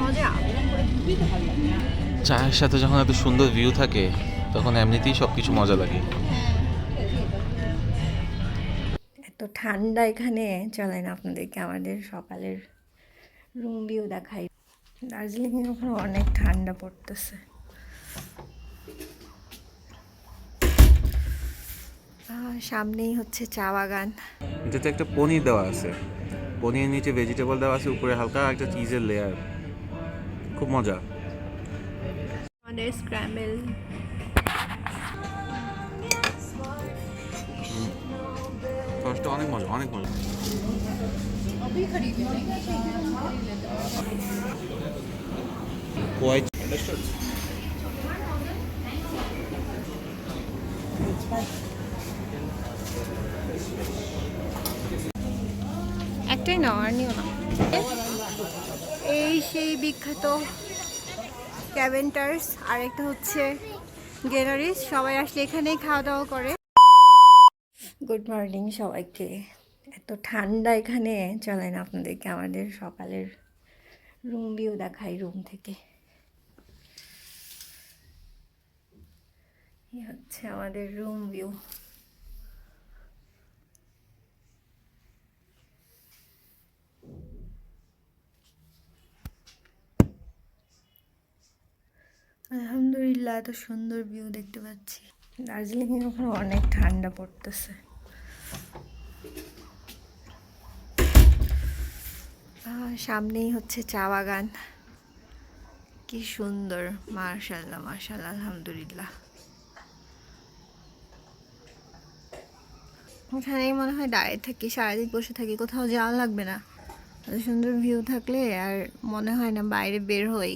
মজা চায়ের সাথে যখন এত সুন্দর ভিউ থাকে তখন এমনিতেই সব কিছু মজা লাগে। এত ঠান্ডা এখানে চলেন আপনাদেরকে আমাদের সকালের রুম ভিউ দেখাই। দার্জিলিংয়ে ওখানে অনেক ঠান্ডা পড়তেছে। সামনেই হচ্ছে চা বাগান। যেটা একটা পনির দেওয়া আছে। পনিরের নিচে ভেজিটেবল দেওয়া আছে উপরে হালকা একটা চিজের লেয়ার খুব মজা। আমাদের স্ক্র্যাম্বল ফার্স্টটা অনেক মজা অনেক মজা। হোয়াইট একটাই নাও আর নিও না। এই সেই বিখ্যাত ক্যাভেন্টার্স আর একটা হচ্ছে গ্যালারিস সবাই আসলে এখানেই খাওয়া দাওয়া করে। গুড মর্নিং সবাইকে। এত ঠান্ডা এখানে। চলেন আপনাদেরকে আমাদের সকালের রুম ভিউ দেখাই রুম থেকে। এই হচ্ছে আমাদের রুম ভিউ আলহামদুলিল্লাহ এত সুন্দর ভিউ দেখতে পাচ্ছি। দার্জিলিংয়ে ওখানে অনেক ঠান্ডা পড়তেছে। সামনেই হচ্ছে চা বাগান। কি সুন্দর মার্শাল্লাহ মার্শাল্লাহ আলহামদুলিল্লাহ। এখানেই মনে হয় দাঁড়িয়ে থাকি, সারাদিন বসে থাকি, কোথাও যাওয়া লাগবে না। এত সুন্দর ভিউ থাকলে আর মনে হয় না বাইরে বের হই।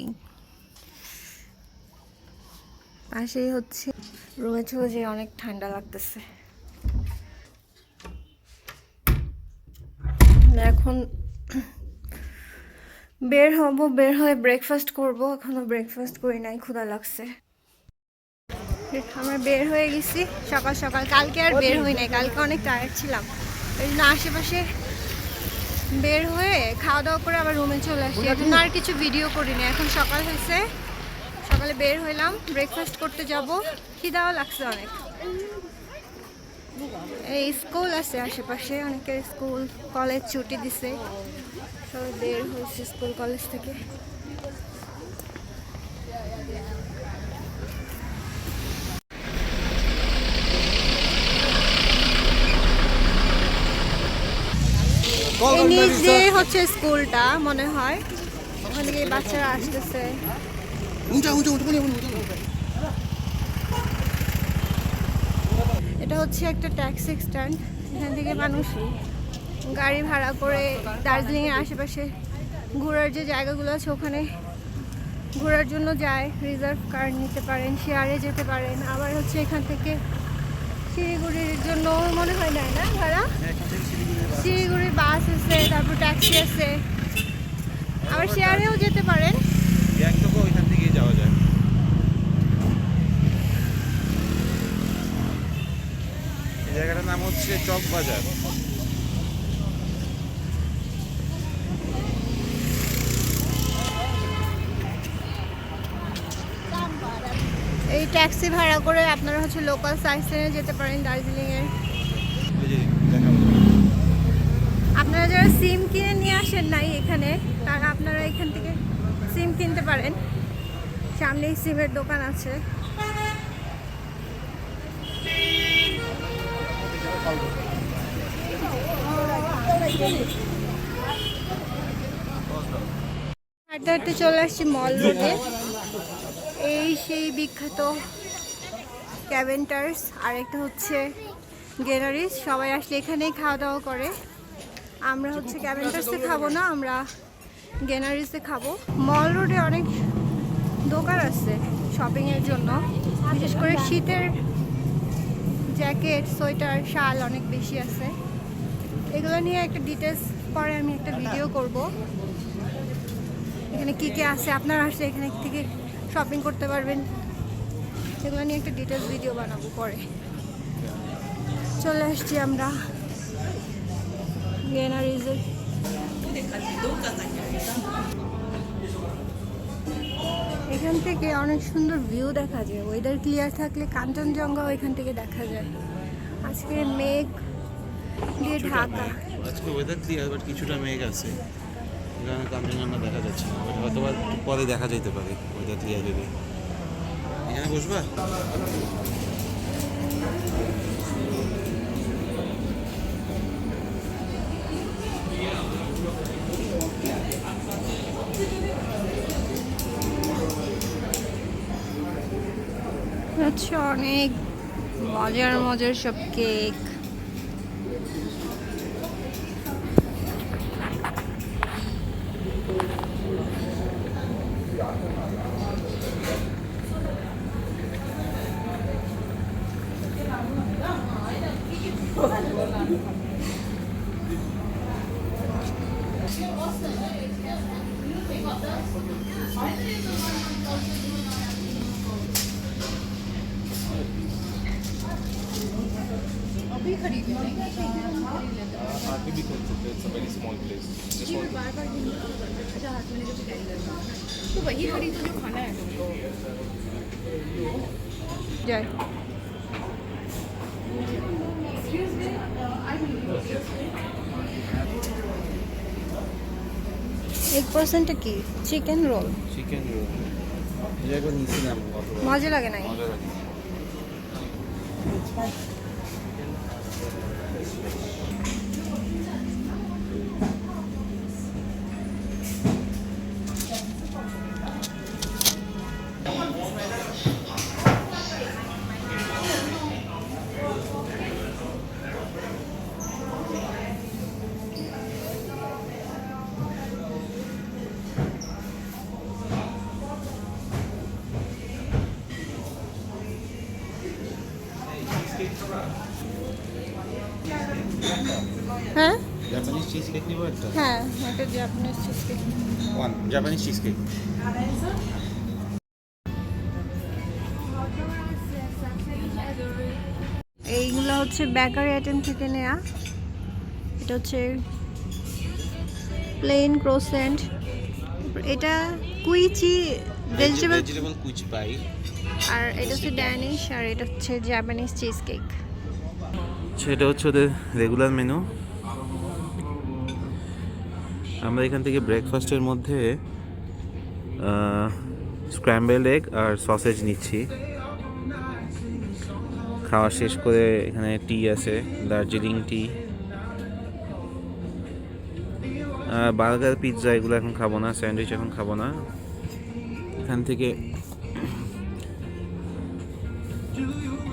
পাশেই হচ্ছে রুমে ছিল যে অনেক ঠান্ডা লাগতেছে। এখন বের হব, বের হয়ে ব্রেকফাস্ট করব। এখনও ব্রেকফাস্ট করি নাই, ক্ষুধা লাগছে। আমরা বের হয়ে গেছি সকাল সকাল। কালকে আর বের হই নাই, কালকে অনেক টায়ার্ড ছিলাম। ওই জন্য আশেপাশে বের হয়ে খাওয়া দাওয়া করে আবার রুমে চলে আসি। এখন আর কিছু ভিডিও করিনি। এখন সকাল হয়েছে সকালে বের হইলাম ব্রেকফাস্ট করতে যাব। খিদাও লাগছে অনেক। এই স্কুল আছে আশেপাশে, অনেকের স্কুল কলেজ ছুটি দিছে। সবাই বের হয়েছে স্কুল কলেজ থেকে। এই হচ্ছে স্কুলটা মনে হয়। ওখানে থেকে বাচ্চারা আসতেছে। এটা হচ্ছে একটা ট্যাক্সি স্ট্যান্ড এখান থেকে মানুষ গাড়ি ভাড়া করে দার্জিলিংয়ের আশেপাশে ঘোরার যে জায়গাগুলো আছে ওখানে ঘোরার জন্য যায় রিজার্ভ কার নিতে পারেন শেয়ারে যেতে পারেন। আবার হচ্ছে এখান থেকে শিলিগুড়ির জন্য মনে হয় নেয় না ভাড়া? শিলিগুড়ি বাস আছে তারপর ট্যাক্সি আছে। আবার শেয়ারেও যেতে পারেন। যাওয়া যায়। এই জায়গাটার নাম হচ্ছে চক বাজার। এই ট্যাক্সি ভাড়া করে আপনারা হচ্ছে লোকাল সাইট সিনে যেতে পারেন দার্জিলিংয়ের এই আপনারা যারা সিম কিনে নিয়ে আসেন নাই এখানে তারা আপনারা এখান থেকে সিম কিনতে পারেন। সামনেই সিমের দোকান আছে। হাঁটতে হাঁটতে চলে আসছি মল রোডে। এই সেই বিখ্যাত ক্যাভেন্টার্স আর একটা হচ্ছে গেনারিস সবাই আসলে এখানেই খাওয়া দাওয়া করে। আমরা হচ্ছে ক্যাভেন্টার্সে খাব না, আমরা গেনারিসে খাব। মল রোডে অনেক দোকান আছে শপিংয়ের জন্য। বিশেষ করে শীতের জ্যাকেট সোয়েটার শাল অনেক বেশি আছে। এগুলো নিয়ে একটা ডিটেলস পরে আমি একটা ভিডিও করব। এখানে কি কি আছে? আপনারা আসলে এখানে থেকে শপিং করতে পারবেন। এগুলো নিয়ে একটা ডিটেলস ভিডিও বানাবো পরে। চলে আসছি আমরা। গেনারিজের এখান থেকে অনেক সুন্দর ভিউ দেখা যায়। ওয়েদার ক্লিয়ার থাকলে কাঞ্চনজঙ্ঘা এখান থেকে দেখা যায়। আজকে মেঘ দিয়ে ঢাকা। আজকে ওয়েদার ক্লিয়ার বাট কিছুটা মেঘ আছে। কাঞ্চনজঙ্ঘা দেখা যাচ্ছে না হয়তো পরে দেখা যেতে পারে ওয়েদার ক্লিয়ার যদি। এখানে বসবা? হচ্ছে অনেক মজার মজার সব কেক। आगे भी कर सकते हैं it's a very small place just want तो वही खरीदो जो खाना है तुमको জয় এক পার্সেন্টটা কি চিকেন রোল চিকেন রোল এটা একবার নিয়েছিলাম গতবার। মজা লাগে নাই মজা লাগে একটা Japanese cheesecake one Japanese cheesecake এইগুলো হচ্ছে বেকারি আইটেম থেকে নেয়া। এটা হচ্ছে প্লেন ক্রোসেন্ট এটা কুইচি ভেজিটেবল ভেজিটেবল কুচ পাই। আর এটা হচ্ছে ড্যানিশ আর এটা হচ্ছে জাপানিজ চিজ কেক সেটা হচ্ছে ওদের রেগুলার মেনু আমরা এখান থেকে ব্রেকফাস্টের মধ্যে স্ক্র্যাম্বেল এগ আর সসেজ নিচ্ছি। খাওয়া শেষ করে এখানে টি আছে, দার্জিলিং টি বার্গার পিৎজা এগুলো এখন খাব না, স্যান্ডউইচ এখন খাব না। এখান থেকে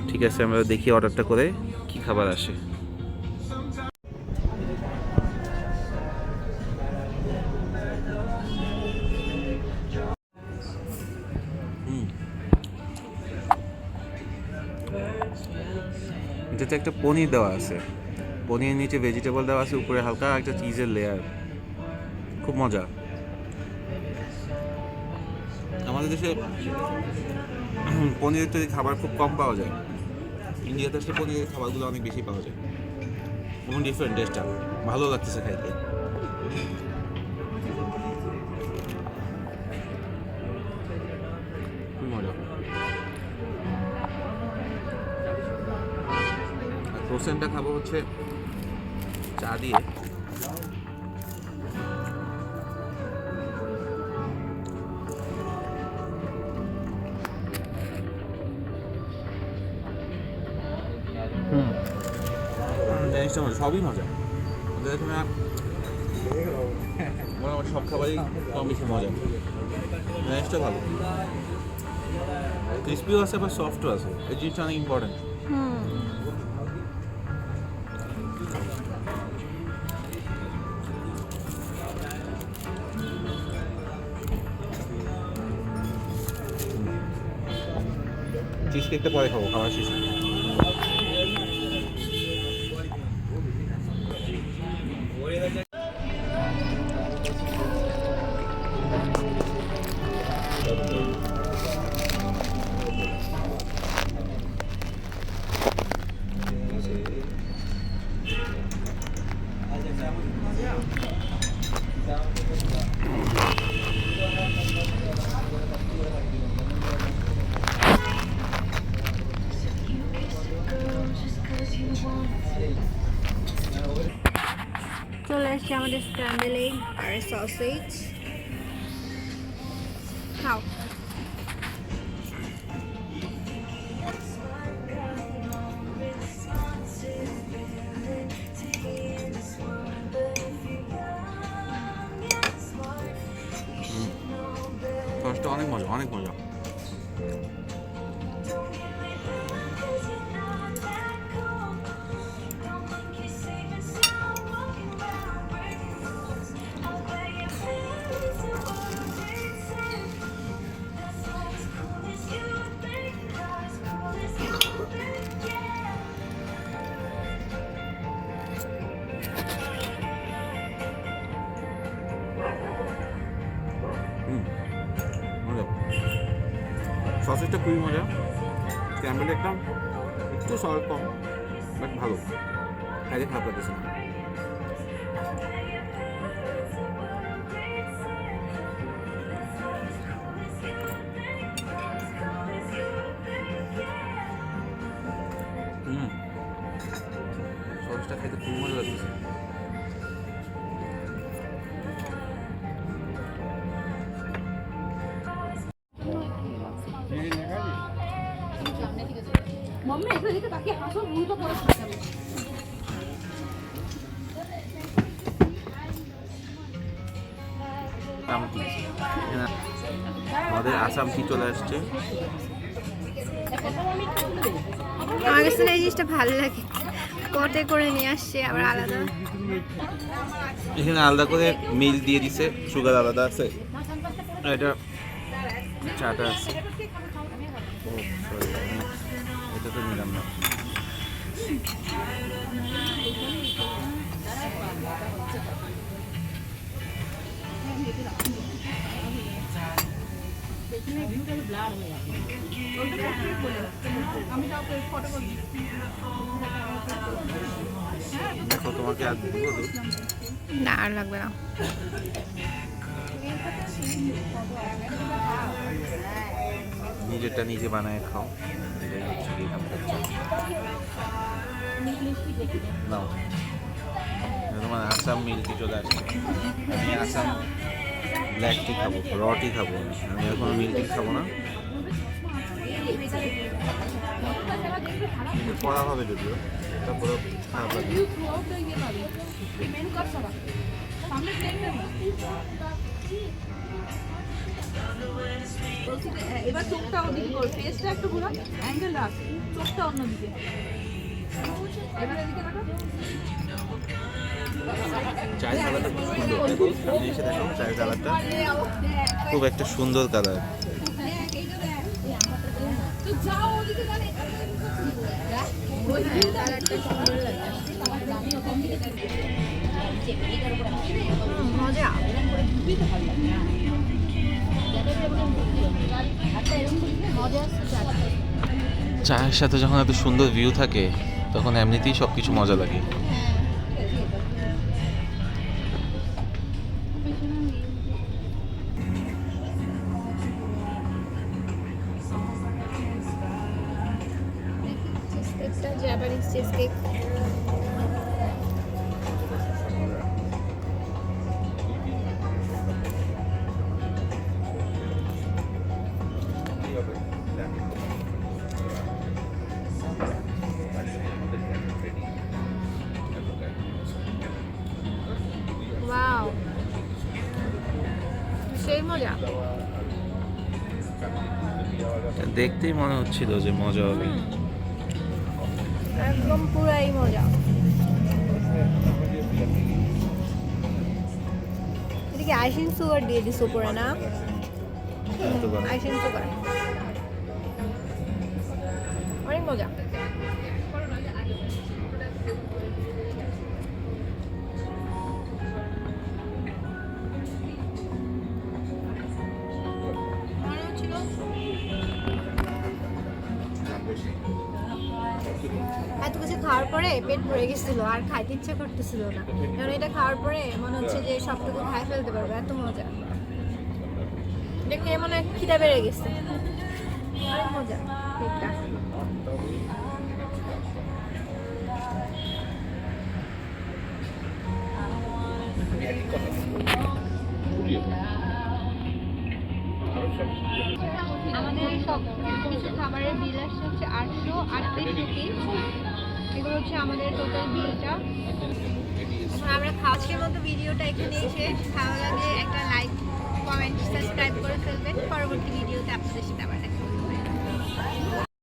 ঠিক আছে, আমরা দেখি অর্ডারটা করে কি খাবার আসে। এটাতে একটা পনির দেওয়া আছে। পনির নিচে ভেজিটেবল দেওয়া আছে, উপরে হালকা একটা চিজের লেয়ার খুব মজা। আমাদের দেশে পনিরের তৈরি খাবার খুব কম পাওয়া যায়। ইন্ডিয়াতে আসলে পনিরের খাবারগুলো অনেক বেশি পাওয়া যায়। এবং ডিফারেন্ট টেস্টটা ভালো লাগতেছে খাইতে। ক্রোসেনটা খাব হচ্ছে চা দিয়ে। সবই মজা। মোটামুটি সব খাবারই কম বেশি মজা। জিনিসটা ভালো। ক্রিস্পিও আছে, আবার সফটও আছে। এই জিনিসটা অনেক ইম্পর্টেন্ট হুম চিজ কেকটা পরে খাব খাবার শেষে হচ্ছে আমাদের scramble এগ আর সসেজ খাও সসটা অনেক মজা অনেক মজা খুবই মজা। ক্যাম্বেল একটা একটু সল্ট কম বাট ভালো। খাইতে খারাপ লাগতেছে না। বছর আমাদের আসাম কি চলে আসছে? আমার কাছে এই জিনিসটা ভালো লাগে। কটে করে নিয়ে আসছে আবার আলাদা। এখানে আলাদা করে মিল দিয়ে দিছে সুগার আলাদা আছে। এটা চাটা আছে। দেখো তোমাকে আর দিব না। আর লাগবে না। নিজেরটা নিজে বানায় খাও। এটাই হচ্ছে কি নাও। তোমার আসাম মিল্কি চলে আসছে আমি আসাম ব্ল্যাক টি খাব র টি খাব আমি। এখন মিল্ক টি খাব না। হবে যদিও তারপরে এবার চোখটা অন্যদিকে। চায়ের কালারটা খুব সুন্দর। দেখো সামনে এসে দেখো চায়ের কালারটা খুব একটা সুন্দর কালার। মজা চায়ের সাথে যখন এত সুন্দর ভিউ থাকে তখন এমনিতেই সব কিছু মজা লাগে। চিজ কেক সেই মজা। দেখতেই মনে হচ্ছিল যে মজা হবে। একদম পুরাই মজা। এদিকে আইসিং সুগার দিয়ে দিস উপরে না? এতবার। Icing sugar. পরে পেট ভরে গেছিল, আর খাইতে ইচ্ছে করতেছিল না। কারণ এটা খাওয়ার পরে মনে হচ্ছে যে সবটুকু খাই ফেলতে পারব, এত মজা। দেখে মনে হয় খিদা বেড়ে গেছে। মজা আমাদের সব কিছু খাবারের বিল আসছে হচ্ছে আটশো আটত্রিশ রুপিস এগুলো হচ্ছে আমাদের টোটাল বিলটা আমরা খাওয়ার মতো ভিডিওটা এখানে এসে ভালো লাগলে একটা লাইক কমেন্ট সাবস্ক্রাইব করে ফেলবেন পরবর্তী ভিডিওতে আপনাদের সাথে আবার।